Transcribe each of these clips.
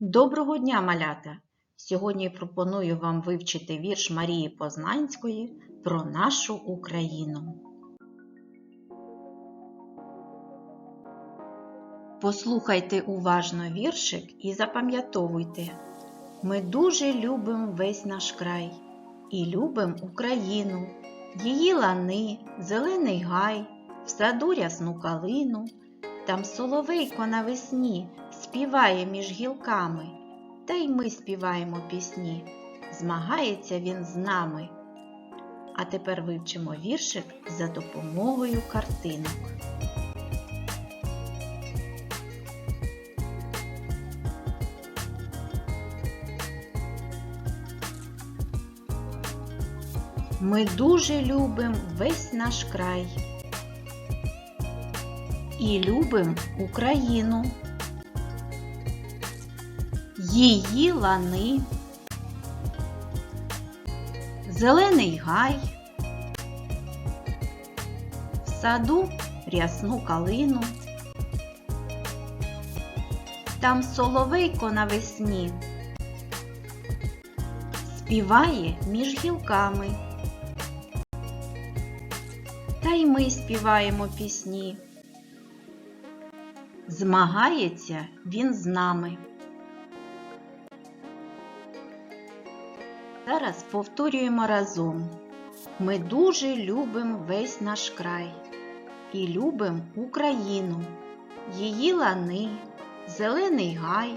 Доброго дня, малята! Сьогодні пропоную вам вивчити вірш Марії Познанської про нашу Україну. Послухайте уважно віршик і запам'ятовуйте. Ми дуже любимо весь наш край і любимо Україну, її лани, зелений гай, в саду рясну калину. Там соловейко навесні співає між гілками, та й ми співаємо пісні. Змагається він з нами. А тепер вивчимо віршик за допомогою картинок. Ми дуже любимо весь наш край і любим Україну, її лани, зелений гай, в саду рясну калину, там соловейко навесні співає між гілками. Та й ми співаємо пісні. Змагається він з нами. Зараз повторюємо разом. Ми дуже любимо весь наш край і любимо Україну, її лани, зелений гай,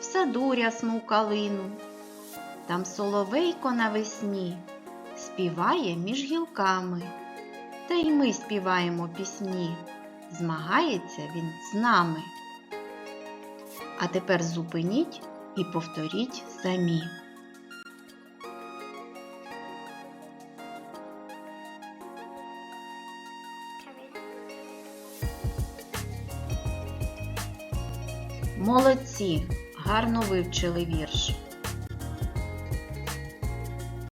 в саду рясну калину. Там соловейко навесні співає між гілками. Та й ми співаємо пісні. Змагається він з нами. А тепер зупиніть і повторіть самі. Молодці! Гарно вивчили вірш.